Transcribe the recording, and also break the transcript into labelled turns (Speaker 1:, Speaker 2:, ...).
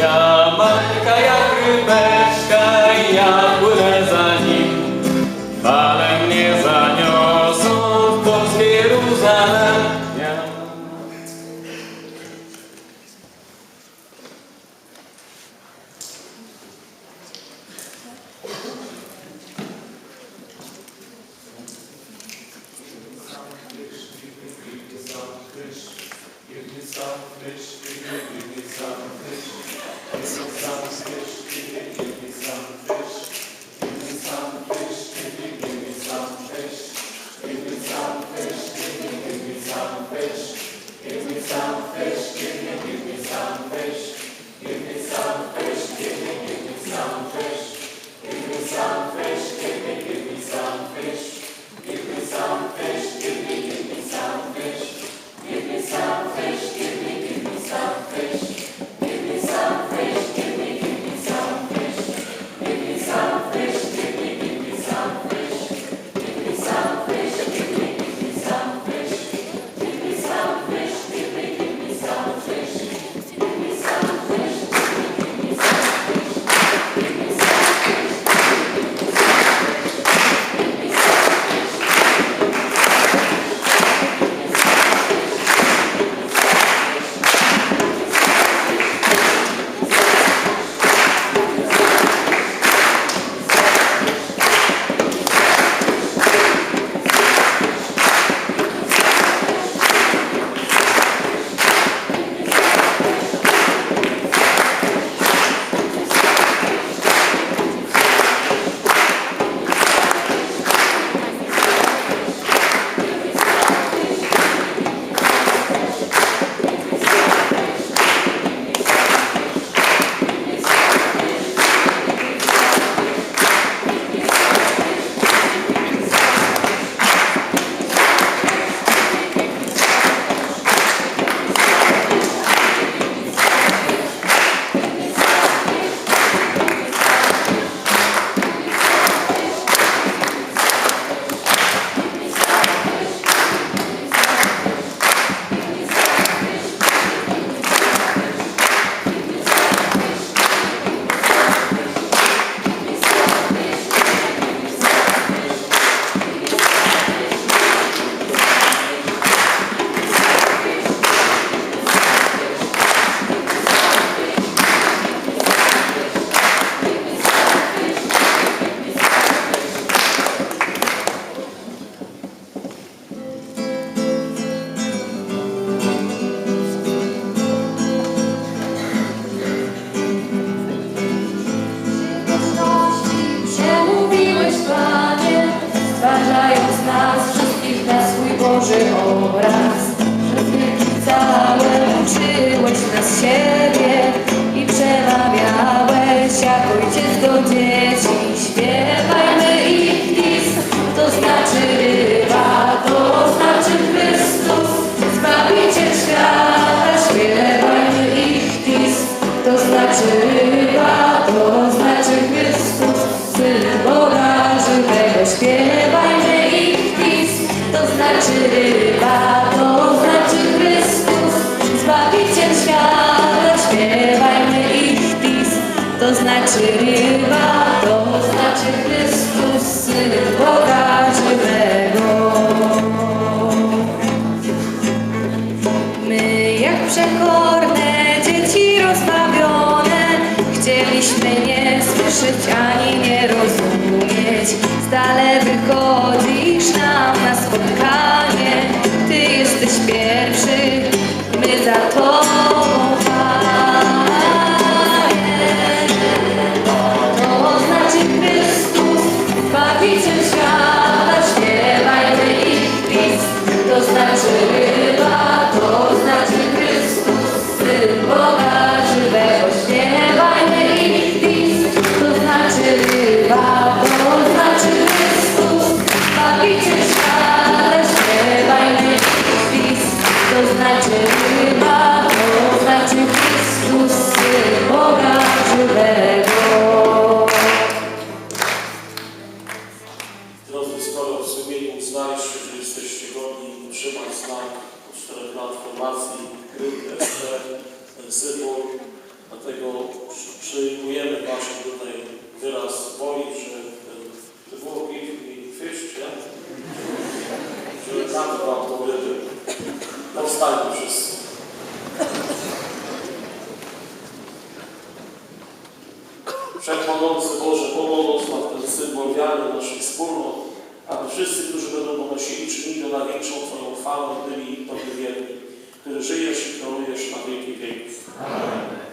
Speaker 1: Я мать, я рыбешка, я Amen. Yeah. Chyba to znaczy Chrystus, Syn Boga żywego. My jak przekorne dzieci rozbawione, chcieliśmy nie słyszeć ani nie beaten uznaliście, że jesteście godni utrzymać znak po czterech lat formacji GRYT SP, ten symbol. Dlatego przyjmujemy Wasze tutaj
Speaker 2: wyraz woli, że e, ten dwóch i chwyście, że tam Wam to ryby wszyscy. Wszechmogący Boże, pomogąc nam ten symbol wiary naszych wspólnot, wszyscy, którzy będą go nosili, czynili go na większą Twoją chwałę, byli Tobie wierni, który żyjesz i królujesz na wieki wieków.
Speaker 1: Jeszcze